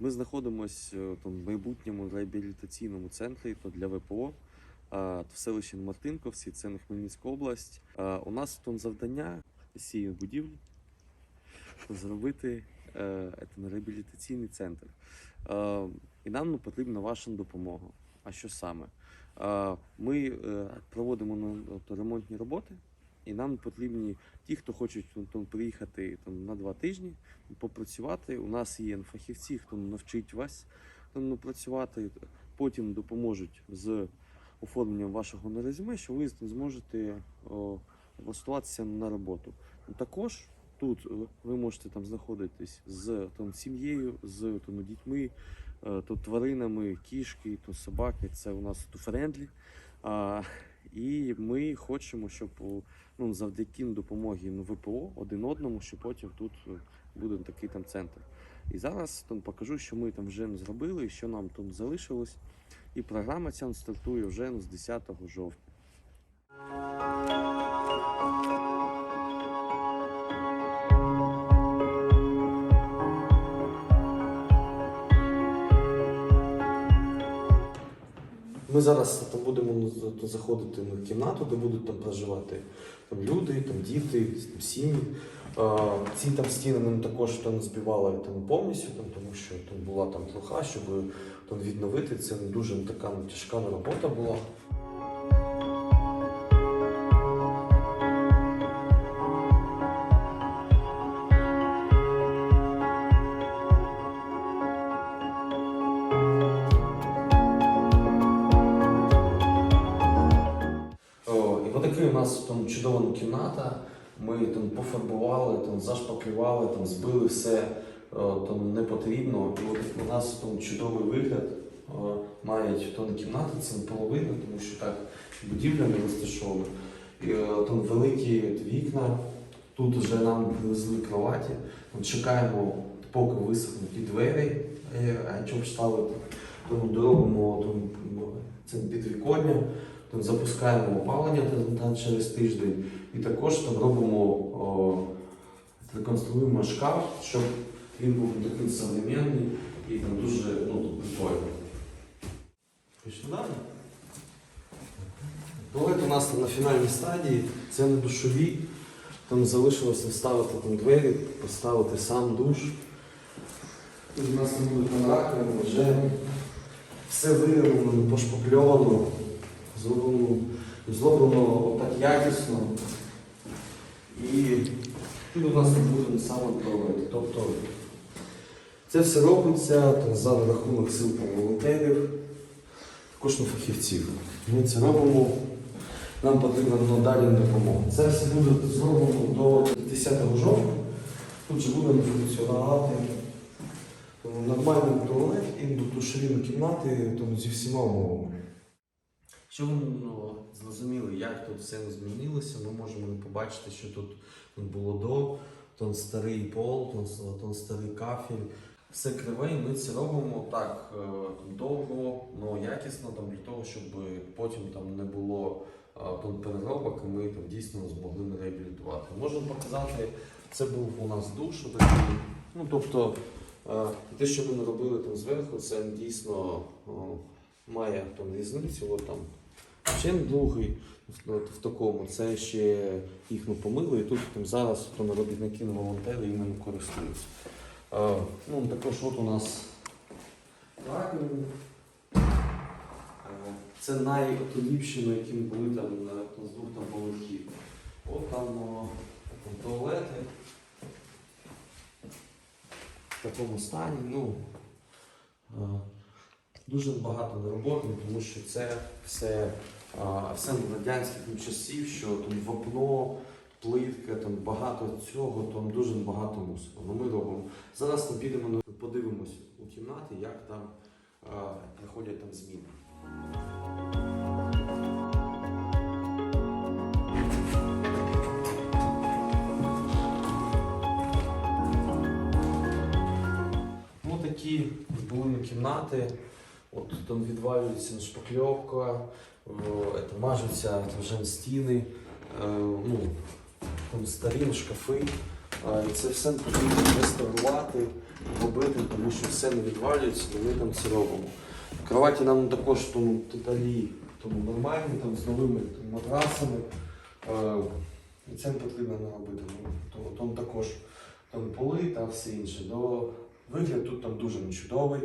Ми знаходимося в майбутньому реабілітаційному центрі для ВПО в селищі Мартинковці, це на Хмельницька область. У нас тут завдання цієї будівлі зробити е, реабілітаційний центр. Е, І нам ну, потрібна ваша допомога. А що саме? Е, Ми е, проводимо ну, ремонтні роботи, і нам потрібні ті, хто хочуть там, приїхати там, на два тижні, попрацювати. У нас є фахівці, хто навчить вас ну, працювати, потім допоможуть з оформленням вашого резюме, що ви зможете о, влаштуватися на роботу. Також тут е, ви можете там знаходитись з там, сім'єю, з там, дітьми, е, то тваринами, кішки, то собаки. Це у нас френдлі. І ми хочемо, щоб ну, завдяки допомогі ну, ВПО один одному, що потім тут е, буде такий там центр. І зараз там покажу, що ми там вже зробили, що нам тут залишилось. І програма ця стартує вже ну, з 10 жовтня. Ми зараз там будемо ну, заходити в кімнату, де будуть там проживати там, люди, там, діти, там, сім'ї. Ці там стіни ми також там збивали там, повністю, там, тому що там була там труха, щоб там, відновити. Це дуже така ну, тяжка робота була. У нас там чудова кімната. Ми там пофарбували, там зашпаклювали, там збили все там не потрібно. І от у нас там чудовий вигляд мають там кімнати, це половина, тому що так будівля не розташована. І там великі вікна. Тут вже нам привезли кроваті. Там чекаємо, поки висохнуть і двері, е, а щоб ставити. Тому доробимо там, це підвіконня. Там запускаємо опалення там, там через тиждень і також там робимо о, реконструюємо шкаф, щоб він був такий современний і там дуже ну, тут прикольно. Пішли далі. Туалет у нас там на фінальній стадії, це не душові. Там залишилося вставити там двері, поставити сам душ. Тут у нас не буде там раковина, вже все вирівняно, пошпакльовано зроблено, так якісно. І тут у нас буде саме туалет. Тобто це все робиться там, за рахунок сил волонтерів, також на фахівців. Ми це робимо, нам потрібна надалі допомога. Це все буде зроблено до 10 жовтня. Тут же буде функціонувати нормальний туалет і душові кімнати зі всіма умовами. Щоб ви ну, зрозуміли, як тут все змінилося, ми можемо побачити, що тут було до, тон старий пол, тон, старий кафель. Все криве, і ми це робимо так е, довго, але якісно там, для того, щоб потім там не було е, переробок, і ми там дійсно змогли реабілітувати. Можемо показати, це був у нас душ, такий, ну тобто е, те, що ми робили там зверху, це дійсно має там різницю. От там ще другий в, такому, це ще їх ну, помили, і тут там зараз на волонтери і ними користуються. Ну, також от у нас Це найліпші, на які були там з двох там поверхів. От там, туалети. В такому стані. Ну, дуже багато роботи, тому що це все, все радянських часів, що там вапно, плитка, там багато цього, там дуже багато мусору. Ну, ми робимо. Зараз ми підемо подивимось у кімнаті, як там а, проходять там зміни. Ну, такі були кімнати. От там відвалюється шпакльовка, это, мажуться вже стіни, е, ну, там старі шкафи. Це все потрібно реставрувати, робити, тому що все не відвалюється, і ми там це робимо. Кроваті нам також тому деталі тому нормальні, там з новими там, матрасами. Е, і це не потрібно не робити. То, там також там поли та все інше. До вигляд тут там дуже чудовий.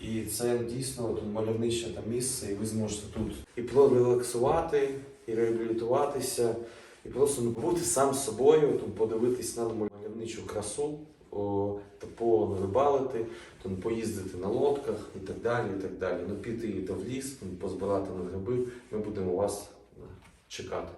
І це дійсно тут мальовниче там місце, і ви зможете тут і прорелаксувати, і реабілітуватися, і просто ну, бути сам собою, там, подивитись на мальовничу красу, о, порибалити, там, поїздити на лодках і так далі. і так далі. Ну, піти в ліс, там, позбирати на гриби, ми будемо вас е, чекати.